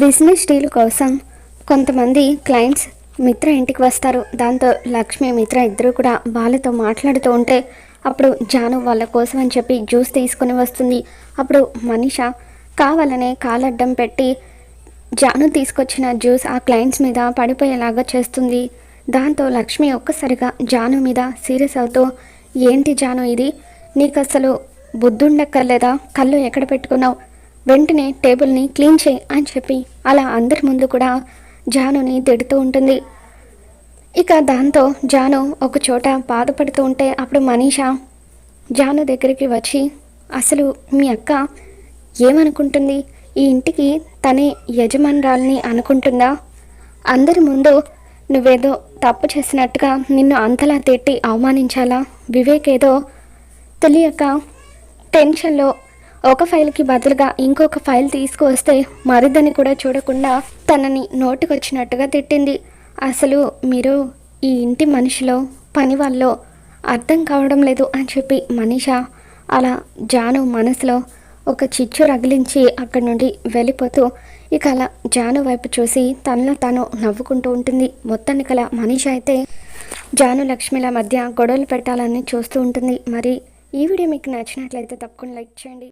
Business deal కోసం కొంతమంది clients మిత్ర ఇంటికి వస్తారు. దాంతో లక్ష్మి మిత్ర ఇద్దరు కూడా వాళ్ళతో మాట్లాడుతూ ఉంటే అప్పుడు జాను వాళ్ళ కోసం అని చెప్పి జ్యూస్ తీసుకొని వస్తుంది. అప్పుడు మనిష కావాలనే కాలడ్డం పెట్టి జాను తీసుకొచ్చిన జ్యూస్ ఆ క్లయింట్స్ మీద పడిపోయేలాగా చేస్తుంది. దాంతో లక్ష్మి ఒక్కసారిగా జాను మీద సీరియస్ అవుతూ ఏంటి జాను ఇది? నీకు అసలు బుద్ధుండక్కర్లేదా? కళ్ళు ఎక్కడ పెట్టుకున్నావు? వెంటనే టేబుల్ని క్లీన్ చేయి అని చెప్పి అలా అందరి ముందు కూడా జానుని తిడుతూ ఉంటుంది. ఇక దాంతో జాను ఒక చోట బాధపడుతూ ఉంటే అప్పుడు మనీషా జాను దగ్గరికి వచ్చి అసలు మీ అక్క ఏమనుకుంటుంది? ఈ ఇంటికి తనే యజమానురాల్ని అనుకుంటుందా? అందరి ముందు నువ్వేదో తప్పు చేసినట్టుగా నిన్ను అంతలా తిట్టి అవమానించాలా? వివేక్ ఏదో తెలియక టెన్షన్లో ఒక ఫైల్కి బదులుగా ఇంకొక ఫైల్ తీసుకువస్తే మరిదని కూడా చూడకుండా తనని నోటికొచ్చినట్టుగా తిట్టింది. అసలు మీరు ఈ ఇంటి మనిషిలో పని వాళ్ళలో అర్థం కావడం లేదు అని చెప్పి మనీష అలా జాను మనసులో ఒక చిచ్చు రగిలించి అక్కడి నుండి వెళ్ళిపోతూ ఇక అలా జాను వైపు చూసి తనలో తాను నవ్వుకుంటూ ఉంటుంది. మొత్తానికి అలా మనీష అయితే జాను లక్ష్మిల మధ్య గొడవలు పెట్టాలని చూస్తూ ఉంటుంది. మరి ఈ వీడియో మీకు నచ్చినట్లయితే తప్పకుండా లైక్ చేయండి.